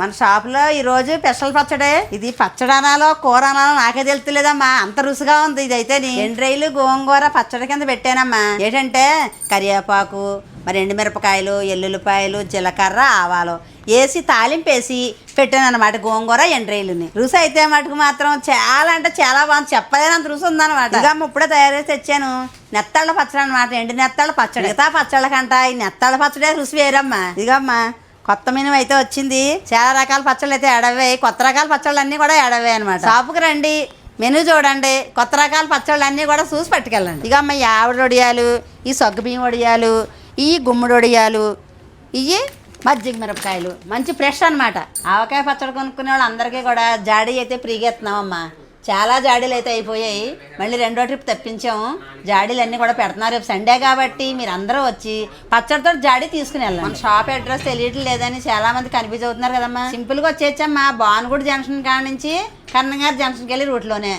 మన షాపులో ఈ రోజు స్పెషల్ పచ్చడే. ఇది పచ్చడి అనాలో కూర అనాలో నాకే తెలుతులేదమ్మా. అంత రుచిగా ఉంది ఇది అయితే ఎండ్రైలు గోంగూర పచ్చడి కింద పెట్టానమ్మా. ఏంటంటే కరివేపాకు మరి ఎండుమిరపకాయలు ఎల్లుల్లిపాయలు జీలకర్ర ఆవాలు వేసి తాలింపు వేసి పెట్టాను అనమాట గోంగూర ఎండ్రైలుని రుచి అయితే మటుకు మాత్రం చాలా అంటే చాలా బాగుంది. చెప్పలేనంత రుచి ఉందన్నమాట. ఇక ఇప్పుడే తయారు చేసి తెచ్చాను. నెత్తళ్ళ పచ్చడి అనమాట ఎండు నెత్తళ్ళ పచ్చడి. మిగతా పచ్చళ్ళ కంట ఈ నెత్తళ్ళ పచ్చడే రుచి వేరమ్మా. ఇదిగమ్మా కొత్త మెనూ అయితే వచ్చింది. చాలా రకాల పచ్చళ్ళు అయితే ఎడవే కొత్త రకాల పచ్చళ్ళు అన్నీ కూడా ఎడవే అనమాట షాపుకి రండి మెనూ చూడండి. కొత్త రకాల పచ్చళ్ళు అన్నీ కూడా చూసి పట్టుకెళ్ళండి. ఇక అమ్మ ఈ ఆవిడ వడియాలు ఈ సగ్గు బియ్యం వడియాలు ఈ గుమ్మడి వడియాలు ఇవి మజ్జిగ మిరపకాయలు. మంచి ఫ్రెష్ అనమాట ఆవకాయ పచ్చడి కొనుక్కునే వాళ్ళందరికీ కూడా జాడీ అయితే ఫ్రీగా ఇస్తున్నామమ్మా చాలా జాడీలు అయితే అయిపోయాయి. మళ్ళీ రెండో ట్రిప్ తెప్పించాము. జాడీలు అన్నీ కూడా పెడుతున్నారు. రేపు సండే కాబట్టి మీరు అందరూ వచ్చి పచ్చడితో జాడీ తీసుకుని వెళ్ళండి. మన షాప్ అడ్రస్ తెలియట్లేదని లేదని చాలా మంది కన్ఫ్యూజ్ అవుతున్నారు కదమ్మా. సింపుల్గా వచ్చేచ్చమ్మా బాన్గుడి జంక్షన్ కాడ నుంచి కన్నగారి జంక్షన్కి వెళ్ళి రూట్లోనే.